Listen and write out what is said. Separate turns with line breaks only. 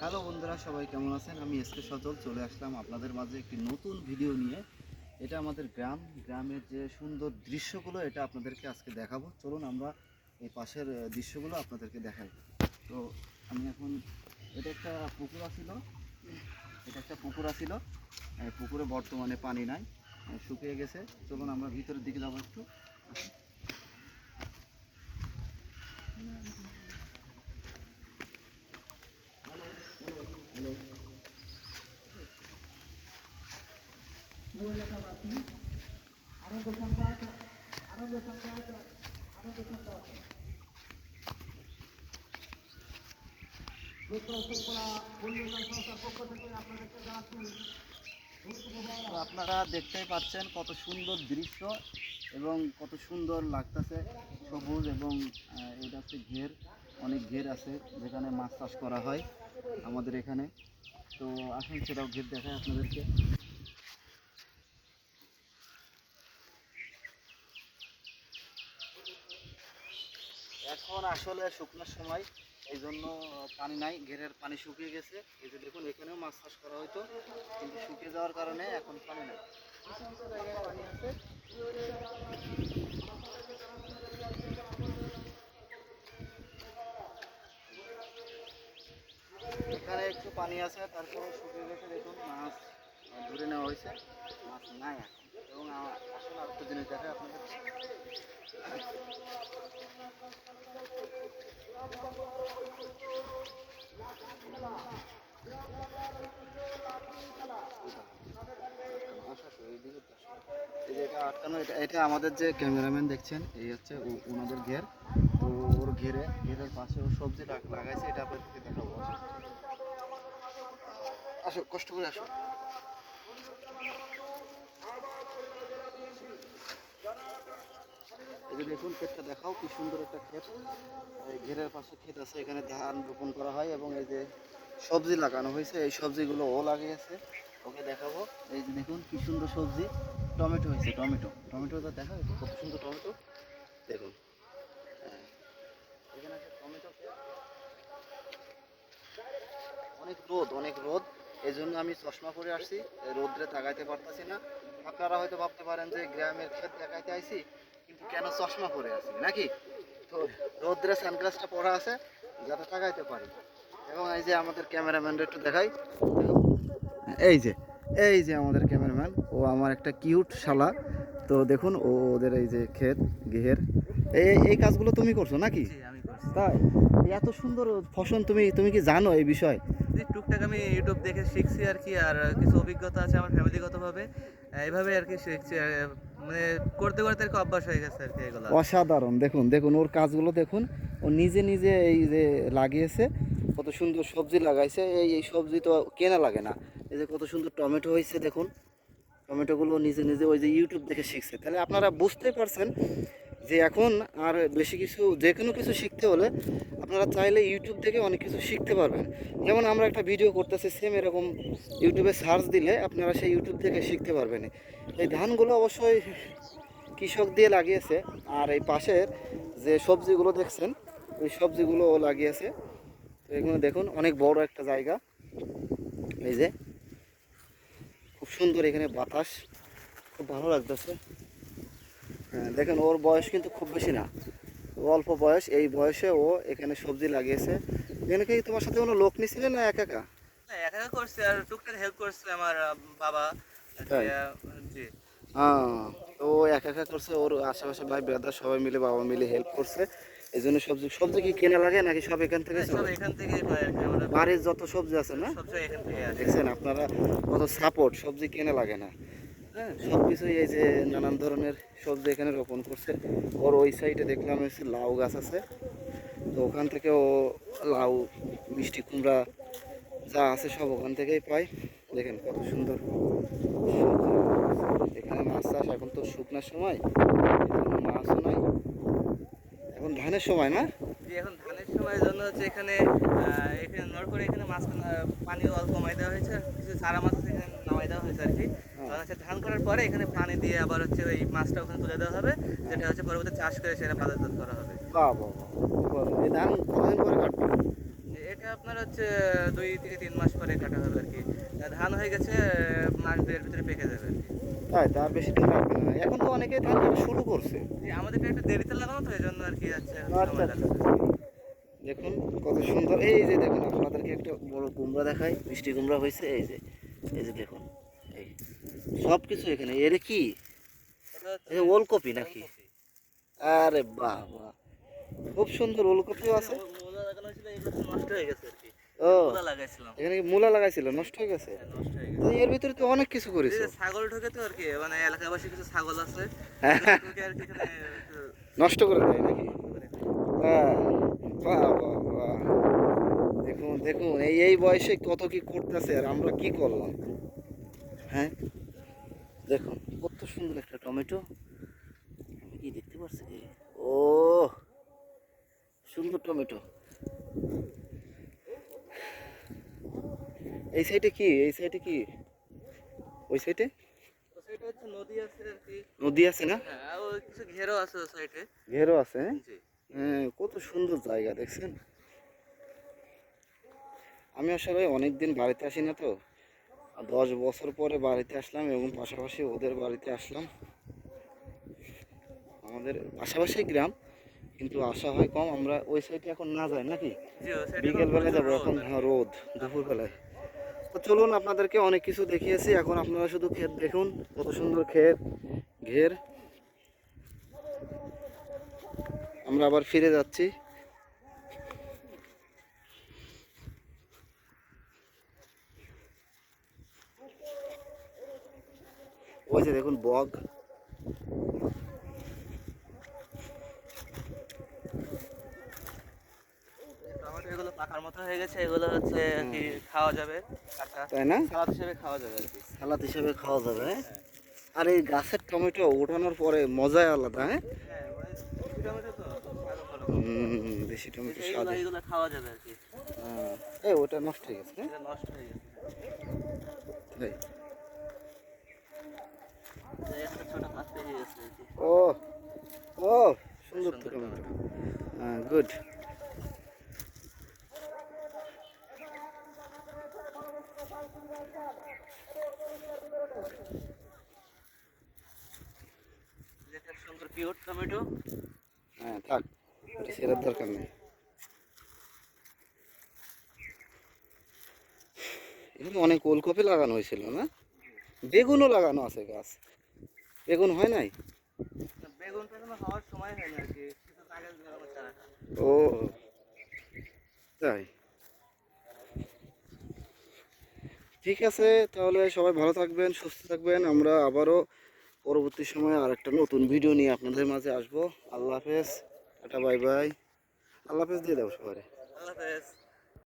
Hello বন্ধুরা, সবাই কেমন আছেন? আমি এসকে সজল, চলে আসলাম আপনাদের মাঝে একটি নতুন ভিডিও নিয়ে। এটা আমাদের গ্রাম। গ্রামের যে সুন্দর দৃশ্যগুলো, এটা আপনাদেরকে আজকে দেখাবো। চলুন আমরা এই পাশের দৃশ্যগুলো আপনাদেরকে দেখাই। তো আমি এখন, এটা একটা পুকুর ছিল এটা একটা পুকুর ছিল পুকুরে বর্তমানে পানি নাই শুকিয়ে গেছে। চলুন আমরা ভিতরের দিকে যাব একটু। আপনারা দেখতেই পাচ্ছেন কত সুন্দর দৃশ্য এবং কত সুন্দর লাগতেছে সবুজ এবং এটা হচ্ছে ঘের, অনেক ঘের আছে যেখানে মাছ চাষ করা হয় আমাদের এখানে। তো আসুন সেটাও ঘের দেখায় আপনাদেরকে। এখন আসলে শুকনোর সময় এই জন্য পানি নাই, ঘেরের পানি শুকিয়ে গেছে। এই যে দেখুন, এখানেও মাছ চাষ করা হতো কিন্তু শুকিয়ে যাওয়ার কারণে এখন পানি নাই। পানি আছে এখানে একটু পানি আছে, তারপরে শুকিয়ে গেছে, দেখুন, মাছ ধরে নেওয়া হয়েছে মাছ নাই এখন। এবং আসলে আরেকটা জিনিস দেখায় আপনাদের। এটা আমাদের যে ক্যামেরাম্যান দেখছেন, এই হচ্ছে ওনাদের ঘের তো ওর ঘেরে, ঘেরের পাশে ও সবজি লাগ- লাগাইছে, এটা আপনাদেরকে দেখাবো। আসো, কষ্ট করে আসো এই যে দেখুন, ক্ষেতটা দেখাও কি সুন্দর একটা ক্ষেত। ঘেরের পাশে ক্ষেত আছে, এখানে ধান রোপণ করা হয় এবং এই যে সবজি লাগানো হয়েছে, এই সবজিগুলো ও লাগিয়েছে। ওকে দেখাবো। এই যে দেখুন, কি সুন্দর সবজি। টমেটো হয়েছে, টমেটো। টমেটোটা দেখা যাচ্ছে কত সুন্দর টমেটো। দেখুন। হ্যাঁ। অনেক রোদ অনেক রোদ। এই জন্য আমি চশমা পরে আসছি। রোদ্রে তাকাইতে পারতাছি না। আপনারা হয়তো ভাবতে পারেন যে গ্রামের ক্ষেত দেখাইতে আইছি। কেন চশমা পরে আছি? নাকি? তো রোদ্রে সানগ্লাসটা পরা আছে যাতে তাকাইতে পারি। এবং এই যে আমাদের ক্যামেরাম্যানটা একটু দেখাই। এই যে এই যে আমাদের ক্যামেরাম্যান ও আমার একটা কিউট শালা। তো দেখুন ও ওদের এই যে ক্ষেত গেহের। এই এই কাজগুলো তুমি করছ নাকি?
আমি করছি।
তাই? এত সুন্দর ফসল তুমি তুমি কি জানো এই বিষয়?
টুকটাক আমি ইউটিউব দেখে শিখছি আর কি আর কিছু অভিজ্ঞতা আছে আমার ফ্যামিলিগতভাবে এইভাবে আর কি শিখছি মানে করতে করতে আর কি অভ্যাস হয়ে গেছে আর কি এগুলো।
অসাধারণ, দেখুন দেখুন, ওর কাজগুলো দেখুন, ও নিজে নিজে এই যে লাগিয়েছে, কত সুন্দর সবজি লাগাইছে, এই এই সবজি তো কেনা লাগে না। এই যে কত সুন্দর টমেটো হয়েছে, দেখুন, টমেটোগুলো নিজে নিজে ওই যে ইউটিউব দেখে শিখছে। তাহলে আপনারা বুঝতে পারছেন যে এখন আর বেশি কিছু, যে কোনো কিছু শিখতে হলে আপনারা চাইলে ইউটিউব থেকে অনেক কিছু শিখতে পারবেন। যেমন আমরা একটা ভিডিও করতেছি সেম এরকম ইউটিউবে সার্চ দিলে আপনারা সেই ইউটিউব থেকে শিখতে পারবেন। এই ধানগুলো অবশ্যই কৃষক দিয়ে লাগিয়েছে, আর এই পাশের যে সবজিগুলো দেখছেন, ওই সবজিগুলো লাগিয়েছে। তো এগুলো দেখুন, অনেক বড় একটা জায়গা। এই যে, খুব সুন্দর এখানে বাতাস, খুব ভালো লাগতেছে। হ্যাঁ দেখেন, ওর বয়স কিন্তু খুব বেশি না। অল্প বয়স এই বয়সে ও এখানে সবজি লাগিয়েছে। এখানে কি তোমার সাথে কোনো লোক নিছিলে না একা একা?
একা একা করছি আর টুকটাক হেল্প করছে আমার বাবা। জি।
তো একা একা করছে ওর আশেপাশে ভাই ব্রাদার সবাই মিলে বাবা মিলে হেল্প করছে। এই জন্য সবজি সবজি কি কেনা লাগে নাকি সব এখান থেকে
হ্যাঁ, এখান থেকে
বাড়ির যত সবজি আছে না? দেখছেন আপনারা কত সাপোর্ট সবজি কেনা লাগে না। হ্যাঁ সব কিছুই এই যে নানান ধরনের সবজি এখানে রোপণ করছে। ওর ওই সাইডে দেখলাম হচ্ছে লাউ গাছ আছে। তো ওখান থেকে ও লাউ, মিষ্টি কুমড়া যা আছে সব ওখান থেকেই পাই। দেখেন কত সুন্দর। এখানে মাছ চাষ এখন তো শুকনার সময় মাছও নাই। এখন ধানের সময় না?
এখন ধানের সময়ের জন্য হচ্ছে এখানে এখানে নড় করে এখানে মাছ পানি অল্প কমাই দেওয়া হয়েছে। কিছু চারা মাছ এখানে নামাই দেওয়া হয়েছে আর কি। হচ্ছে ধান করার পরে এখানে পানি দিয়ে আবার হচ্ছে ওই মাছটা ওখানে তুলে দেওয়া হবে যেটা হচ্ছে পরবর্তী চাষ করে সেটা বাজারজাত করা হবে।
এই ধান কতদিন পরে কাটবে?
এটা আপনার হচ্ছে দুই থেকে তিন মাস পরে কাটা হবে আর কি। ধান হয়ে গেছে মাস দুয়ের ভিতরে পেকে যাবে আর কি।
তাই তার বেশি দিন লাগবে না। এখন তো অনেকে ধান কাটা শুরু করছে।
জি, আমাদেরটা একটু দেরিতে লাগানো তো এই জন্য আর কি
আচ্ছা, আচ্ছা।
লাগছে।
দেখুন কত সুন্দর। এই যে দেখুন আপনাদেরকে একটা বড় কুমড়া দেখায় মিষ্টি কুমড়া হয়েছে এই যে এই যে দেখুন। সব কিছু এখানে। এর কি? ওলকপি নাকি? আরে বাহ বাহ খুব সুন্দর ওলকপিও আছে।
হয়ে
ও।
মূলা লাগাইছিলাম
এখানে কি মূলা লাগাইছিল? নষ্ট হয়ে গেছে? এর ভিতরে তো অনেক কিছু
ছাগল ঢোকে তো আর কি মানে এলাকাবাসী কিছু ছাগল আছে
নষ্ট করে দেয় নাকি? হ্যাঁ বাহ বাহ। দেখুন দেখুন এই এই বয়সে কত কি করতেছে আর আমরা কি করলাম? হ্যাঁ? দেখুন কত সুন্দর একটা টমেটো। আমি কি দেখতে পাচ্ছি ও সুন্দর টমেটো। এই সাইডে কি? এই সাইডে কি? ওই সাইডে?
নদী আছে আর কি।
নদী আছে না?
হ্যাঁ ঘেরও আছে সাইডে।
ঘেরও আছে হ্যাঁ? হ্যাঁ কত সুন্দর জায়গা দেখছেন? আমি আসলে অনেক দিন বাড়িতে আসি না তো। দশ বছর পরে বাড়িতে আসলাম এবং পাশাপাশি ওদের বাড়িতে আসলাম। আমাদের পাশাপাশি গ্রাম কিন্তু আসা হয় কম। আমরা ওই সাইডে এখন না যাই নাকি?
জি ওই সাইডে
বিকেল বেলা যাব এখন হ্যাঁ রোদ দুপুরবেলায়। তো চলুন আপনাদেরকে অনেক কিছু দেখিয়েছি। এখন আপনারা শুধু ক্ষেত দেখুন কত সুন্দর ক্ষেত ঘের। আমরা আবার ফিরে যাচ্ছি। ওই যে দেখুন বগ।
এগুলো পাকার মতো হয়ে গেছে এগুলো হচ্ছে আর কি খাওয়া যাবে কাঁচা।
তাই না?
সালাদ হিসেবে খাওয়া যাবে
সালাদ হিসেবে খাওয়া যাবে হ্যাঁ? আর এই গাছের টমেটো ওঠানোর পরে মজাই আলাদা হ্যাঁ?
হ্যাঁ দেশি টমেটো
স্বাদ।
এইগুলো খাওয়া যাবে আর কি।
এই ওটা নষ্ট হয়ে গেছে হ্যাঁ?
নষ্ট হয়ে গেছে। একটা ছোট গাছ পেয়ে গেছে আর কি
ও ও সুন্দর তো টমেটো হ্যাঁ গুড
যেটা সুন্দর পিওর টমেটো
হ্যাঁ থাক এটা সেরার দরকার নেই। এখানে অনেক ওলকপি লাগানো হয়েছিল, না? বেগুনও লাগানো আছে গাছ। বেগুন হয় নাই?
এখনও হওয়ার সময় হয় না
ও তাই। ঠিক আছে তাহলে সবাই ভালো থাকবেন সুস্থ থাকবেন। আমরা আবারও পরবর্তী সময়ে আর একটা নতুন ভিডিও নিয়ে আপনাদের মাঝে আসব। আল্লাহ হাফেজ টাটা বাই বাই। আল্লাহ হাফেজ দিয়ে দাও সবাই
আল্লাহ হাফেজ।